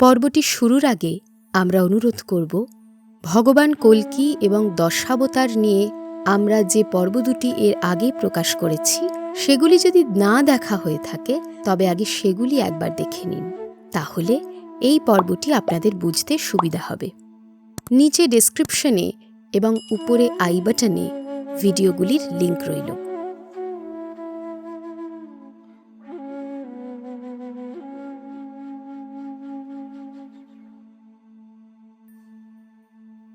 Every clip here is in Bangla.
পর্বটি শুরুর আগে আমরা অনুরোধ করব, ভগবান কল্কি এবং দশাবতার নিয়ে আমরা যে পর্ব দুটি এর আগে প্রকাশ করেছি, সেগুলি যদি না দেখা হয়ে থাকে, তবে আগে সেগুলি একবার দেখে নিন। তাহলে এই পর্বটি আপনাদের বুঝতে সুবিধা হবে। নিচে ডেসক্রিপশনে এবং উপরে আই বাটনে ভিডিওগুলির লিংক রইল।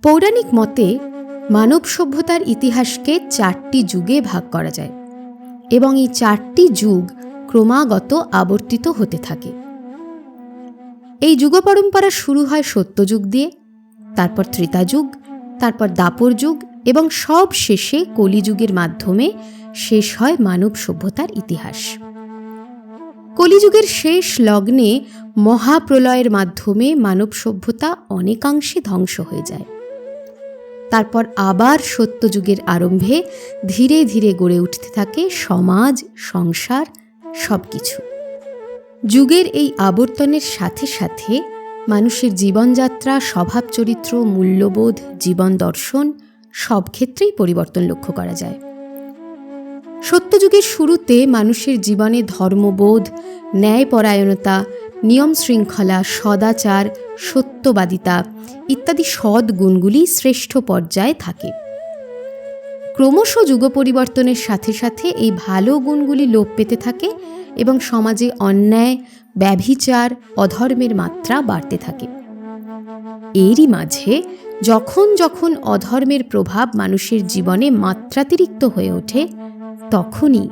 পৌরাণিক মতে, মানব সভ্যতার ইতিহাসকে চারটি যুগে ভাগ করা যায় এবং এই চারটি যুগ ক্রমাগত আবর্তিত হতে থাকে। এই যুগ পরম্পরা শুরু হয় সত্যযুগ দিয়ে, তারপর ত্রেতা যুগ তারপর দাপর যুগ এবং সব শেষে কলিযুগের মাধ্যমে শেষ হয় মানব সভ্যতার ইতিহাস। কলিযুগের শেষ লগ্নে মহাপ্রলয়ের মাধ্যমে মানব সভ্যতা অনেকাংশে ধ্বংস হয়ে যায়। তারপর আবার সত্যযুগের আরম্ভে ধীরে ধীরে গড়ে উঠতে থাকে সমাজ, সংসার সব কিছু যুগের এই আবর্তনের সাথে সাথে মানুষের জীবনযাত্রা স্বভাব চরিত্র মূল্যবোধ, জীবন দর্শন সব ক্ষেত্রেই পরিবর্তন লক্ষ্য করা যায়। সত্যযুগের শুরুতে মানুষের জীবনে ধর্মবোধ, ন্যায়পরায়ণতা নিয়ম শৃঙ্খলা, সদাচার, সত্যবাদিতা ইত্যাদি সৎ গুণগুলি শ্রেষ্ঠ পর্যায়ে থাকে। ক্রমশ যুগ পরিবর্তনের সাথে সাথে এই ভালো গুণগুলি লোপ পেতে থাকে এবং সমাজে অন্যায়, ব্যভিচার, অধর্মের মাত্রা বাড়তে থাকে। এরই মাঝে যখন যখন অধর্মের প্রভাব মানুষের জীবনে মাত্রাতিরিক্ত হয়ে ওঠে, তখনই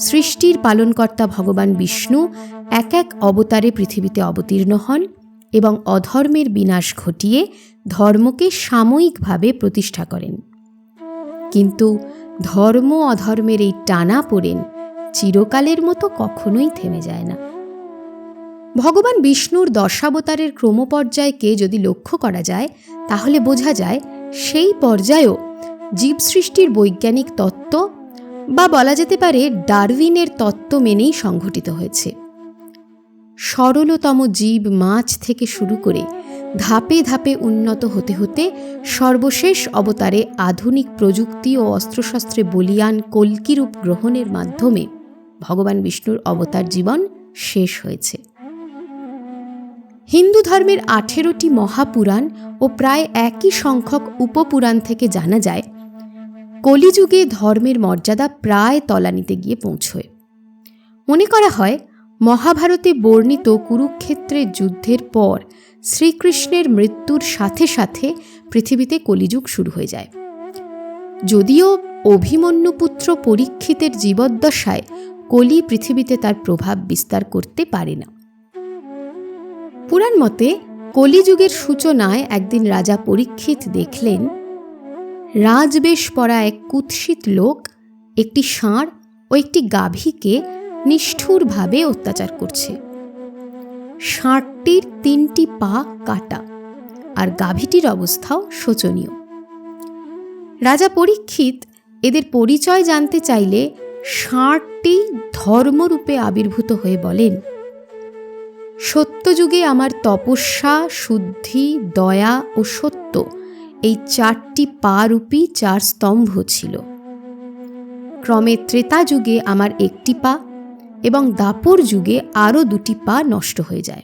সৃষ্টির পালনকর্তা ভগবান বিষ্ণু এক এক অবতারে পৃথিবীতে অবতীর্ণ হন এবং অধর্মের বিনাশ ঘটিয়ে ধর্মকে সাময়িকভাবে প্রতিষ্ঠা করেন। কিন্তু ধর্ম অধর্মের এই টানা পড়েন চিরকালের মতো কখনোই থেমে যায় না। ভগবান বিষ্ণুর দশাবতারের ক্রমপর্যায়কে যদি লক্ষ্য করা যায়, তাহলে বোঝা যায় সেই পর্যায়েও জীব সৃষ্টির বৈজ্ঞানিক তত্ত্ব বা বলা যেতে পারে ডারউইনের তত্ত্ব মেনেই সংঘটিত হয়েছে। সরলতম জীব মাছ থেকে শুরু করে ধাপে ধাপে উন্নত হতে হতে সর্বশেষ অবতারে আধুনিক প্রযুক্তি ও অস্ত্রশস্ত্রে বলিয়ান কল্কিরূপ গ্রহণের মাধ্যমে ভগবান বিষ্ণুর অবতার জীবন শেষ হয়েছে। হিন্দু ধর্মের আঠেরোটি মহাপুরাণ ও প্রায় একই সংখ্যক উপপুরাণ থেকে জানা যায় কলিযুগে ধর্মের মর্যাদা প্রায় তলানিতে গিয়ে পৌঁছয়। মনে করা হয়, মহাভারতে বর্ণিত কুরুক্ষেত্রের যুদ্ধের পর শ্রীকৃষ্ণের মৃত্যুর সাথে সাথে পৃথিবীতে কলিযুগ শুরু হয়ে যায়। যদিও অভিমন্যুপুত্র পরীক্ষিতের জীবদ্দশায় কলি পৃথিবীতে তার প্রভাব বিস্তার করতে পারে না। পুরাণ মতে কলিযুগের সূচনায় একদিন রাজা পরীক্ষিত দেখলেন রাজবেশ পরা এক কুৎসিত লোক একটি ষাঁড় ও একটি গাভীকে নিষ্ঠুরভাবে অত্যাচার করছে। ষাঁড়টির তিনটি পা কাটা আর গাভীটির অবস্থাও শোচনীয়। রাজা পরীক্ষিত এদের পরিচয় জানতে চাইলে ষাঁড়টি ধর্মরূপে আবির্ভূত হয়ে বলেন, সত্যযুগে আমার তপস্যা, শুদ্ধি, দয়া ও সত্য এই চারটি পারূপী চার স্তম্ভ ছিল। ক্রমে ত্রেতা যুগে আমার একটি পা এবং দাপর যুগে আরও দুটি পা নষ্ট হয়ে যায়।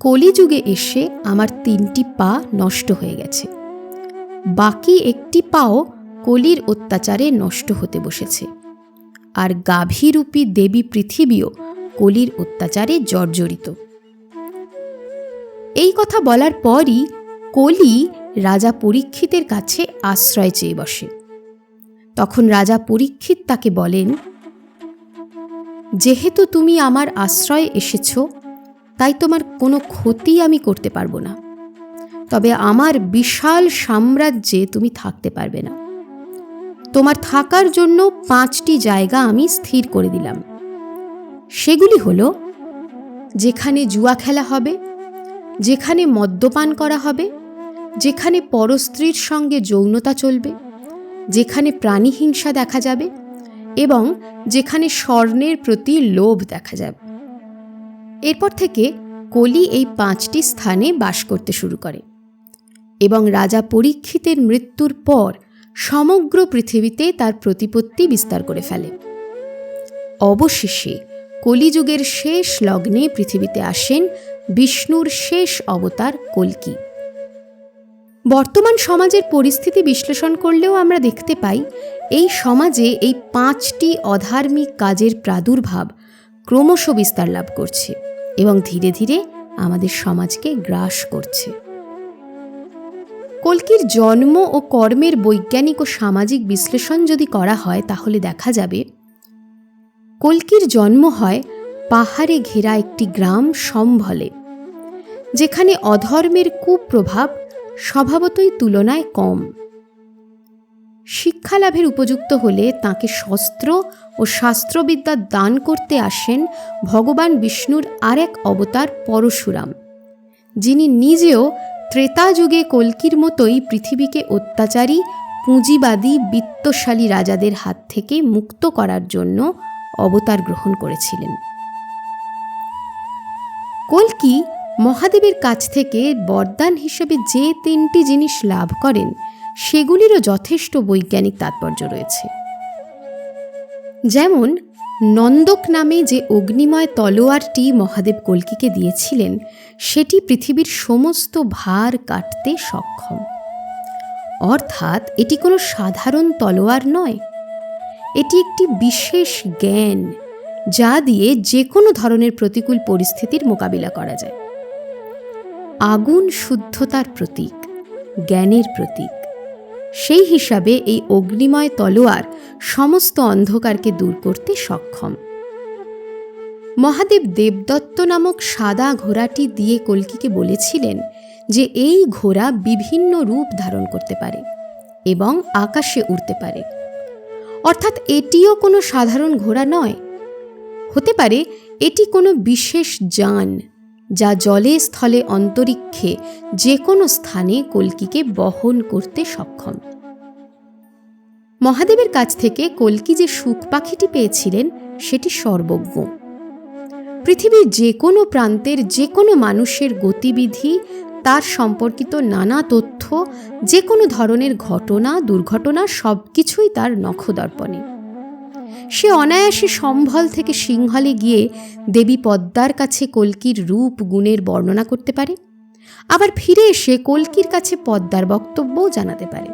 কলিযুগে এসে আমার তিনটি পা নষ্ট হয়ে গেছে। বাকি একটি পাও কলির অত্যাচারে নষ্ট হতে বসেছে। আর গাভীরূপী দেবী পৃথিবীও কলির অত্যাচারে জর্জরিত। এই কথা বলার পরই কলি রাজা পরীক্ষিতের কাছে আশ্রয় চেয়ে বসে। তখন রাজা পরীক্ষিত তাকে বলেন, যেহেতু তুমি আমার আশ্রয়ে এসেছ, তাই তোমার কোনো ক্ষতি আমি করতে পারব না। তবে আমার বিশাল সাম্রাজ্যে তুমি থাকতে পারবে না। তোমার থাকার জন্য পাঁচটি জায়গা আমি স্থির করে দিলাম। সেগুলি হলো, যেখানে জুয়া খেলা হবে, যেখানে মদ্যপান করা হবে যেখানে পরস্ত্রীর সঙ্গে যৌনতা চলবে, যেখানে প্রাণীহিংসা দেখা যাবে এবং যেখানে স্বর্ণের প্রতি লোভ দেখা যাবে। এরপর থেকে কলি এই পাঁচটি স্থানে বাস করতে শুরু করে এবং রাজা পরীক্ষিতের মৃত্যুর পর সমগ্র পৃথিবীতে তার প্রতিপত্তি বিস্তার করে ফেলে। অবশেষে কলিযুগের শেষ লগ্নে পৃথিবীতে আসেন বিষ্ণুর শেষ অবতার কল্কি। বর্তমান সমাজের পরিস্থিতি বিশ্লেষণ করলেও আমরা দেখতে পাই, এই সমাজে এই পাঁচটি অধার্মিক কাজের প্রাদুর্ভাব ক্রমশ বিস্তার লাভ করছে এবং ধীরে ধীরে আমাদের সমাজকে গ্রাস করছে। কল্কির জন্ম ও কর্মের বৈজ্ঞানিক ও সামাজিক বিশ্লেষণ যদি করা হয়, তাহলে দেখা যাবে, কল্কির জন্ম হয় পাহাড়ে ঘেরা একটি গ্রাম সম্ভলে, যেখানে অধর্মের কুপ্রভাব স্বভাবতই তুলনায় কম। শিক্ষালাভের উপযুক্ত হলে তাকে শস্ত্র ও শাস্ত্রবিদ্যা দান করতে আসেন ভগবান বিষ্ণুর আরেক অবতার পরশুরাম, যিনি নিজেও ত্রেতা যুগে কল্কির মতোই পৃথিবীকে অত্যাচারী, পুঁজিবাদী, বিত্তশালী রাজাদের হাত থেকে মুক্ত করার জন্য অবতার গ্রহণ করেছিলেন। কল্কি মহাদেবের কাছ থেকে বরদান হিসেবে যে তিনটি জিনিস লাভ করেন, সেগুলিরও যথেষ্ট বৈজ্ঞানিক তাৎপর্য রয়েছে। যেমন, নন্দক নামে যে অগ্নিময় তলোয়ারটি মহাদেব কল্কিকে দিয়েছিলেন, সেটি পৃথিবীর সমস্ত ভার কাটতে সক্ষম। অর্থাৎ, এটি কোনো সাধারণ তলোয়ার নয়। এটি একটি বিশেষ জ্ঞান, যা দিয়ে যে কোনো ধরনের প্রতিকূল পরিস্থিতির মোকাবিলা করা যায়। আগুন শুদ্ধতার প্রতীক, জ্ঞানের প্রতীক। সেই হিসাবে এই অগ্নিময় তলোয়ার সমস্ত অন্ধকারকে দূর করতে সক্ষম। মহাদেব দেবদত্ত নামক সাদা ঘোড়াটি দিয়ে কল্কিকে বলেছিলেন যে এই ঘোড়া বিভিন্ন রূপ ধারণ করতে পারে এবং আকাশে উড়তে পারে। অর্থাৎ এটিও কোনো সাধারণ ঘোড়া নয়। হতে পারে এটি কোনো বিশেষ যান। যা জলে স্থলে অন্তরিক্ষে যে কোনো স্থানে কল্কিকে বহন করতে সক্ষম। মহাদেবের কাছ থেকে কল্কি যে সুখ পাখিটি পেয়েছিলেন, সেটি সর্বজ্ঞ। পৃথিবীর যে কোনো প্রান্তের যে কোনো মানুষের গতিবিধি, তার সম্পর্কিত নানা তথ্য যে কোনো ধরনের ঘটনা, দুর্ঘটনা সব কিছুই তার নখদর্পণে। সে অনায়াসে সম্ভল থেকে সিংহলে গিয়ে দেবী পদ্মার কাছে কল্কির রূপ গুণের বর্ণনা করতে পারে। আবার ফিরে এসে কল্কির কাছে পদ্মার বক্তব্যও জানাতে পারে।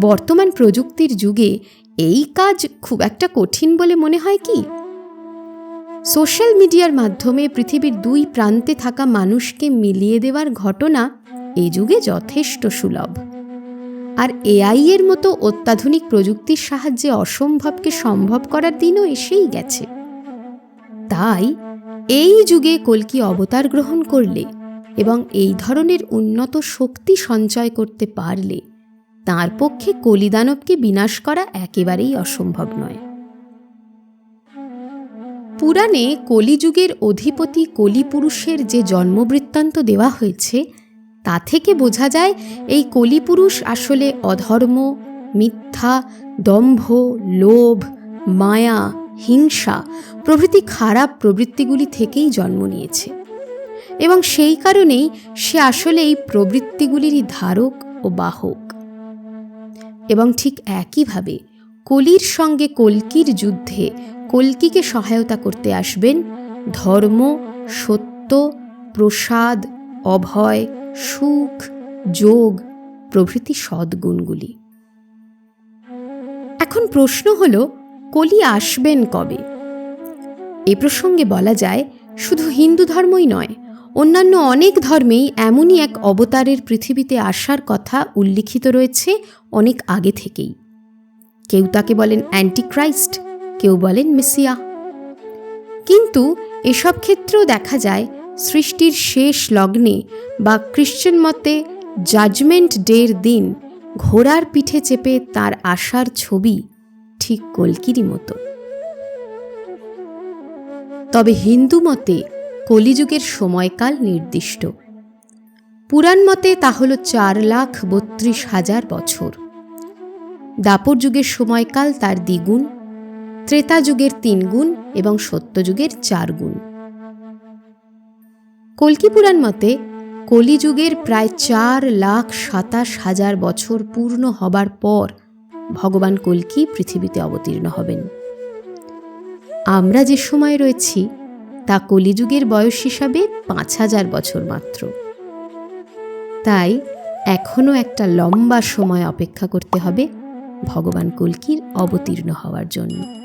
বর্তমান প্রযুক্তির যুগে এই কাজ খুব একটা কঠিন বলে মনে হয় কি? সোশ্যাল মিডিয়ার মাধ্যমে পৃথিবীর দুই প্রান্তে থাকা মানুষকে মিলিয়ে দেওয়ার ঘটনা এই যুগে যথেষ্ট সুলভ। আর এআই এর মতো অত্যাধুনিক প্রযুক্তির সাহায্যে অসম্ভবকে সম্ভব করার দিনও এসেই গেছে। তাই এই যুগে কলকি অবতার গ্রহণ করলে এবং এই ধরনের উন্নত শক্তি সঞ্চয় করতে পারলে তার পক্ষে কলিদানবকে বিনাশ করা একেবারেই অসম্ভব নয়। পুরাণে কলিযুগের অধিপতি কলিপুরুষের যে জন্মবৃত্তান্ত দেওয়া হয়েছে তা থেকে বোঝা যায় এই কলিপুরুষ আসলে অধর্ম, মিথ্যা, দম্ভ, লোভ, মায়া, হিংসা প্রভৃতি খারাপ প্রবৃত্তিগুলি থেকেই জন্ম নিয়েছে। এবং সেই কারণেই সে আসলে এই প্রবৃত্তিগুলিরই ধারক ও বাহক। এবং ঠিক একইভাবে কলির সঙ্গে কল্কির যুদ্ধে কল্কিকে সহায়তা করতে আসবেন ধর্ম, সত্য, প্রসাদ, অভয় সুখ, যোগ, প্রভৃতি সদ্গুণগুলি। এখন প্রশ্ন হল, কলি আসবেন কবে? এ প্রসঙ্গে বলা যায়, শুধু হিন্দু ধর্মই নয়, অন্যান্য অনেক ধর্মেই এমনই এক অবতারের পৃথিবীতে আসার কথা উল্লিখিত রয়েছে অনেক আগে থেকেই। কেউ তাকে বলেন অ্যান্টিক্রাইস্ট, কেউ বলেন মেসিয়া। কিন্তু এসব ক্ষেত্রেও দেখা যায় সৃষ্টির শেষ লগ্নে বা খ্রিশ্চান মতে জাজমেন্ট ডের দিন ঘোড়ার পিঠে চেপে তার আশার ছবি ঠিক কলকিরি মতো। তবে হিন্দু মতে কলিযুগের সময়কাল নির্দিষ্ট। পুরাণ মতে তা হল চার লাখ বত্রিশ হাজার বছর। দাপর যুগের সময়কাল তার দ্বিগুণ, ত্রেতা যুগের তিনগুণ এবং সত্যযুগের চার গুণ কল্কি পুরাণ মতে, কলিযুগের প্রায় চার লাখ সাতাশ হাজার বছর পূর্ণ হবার পর ভগবান কল্কি পৃথিবীতে অবতীর্ণ হবেন। আমরা যে সময় রয়েছি, তা কলিযুগের বয়স হিসাবে পাঁচ হাজার বছর মাত্র। তাই এখনও একটা লম্বা সময় অপেক্ষা করতে হবে ভগবান কল্কির অবতীর্ণ হওয়ার জন্য।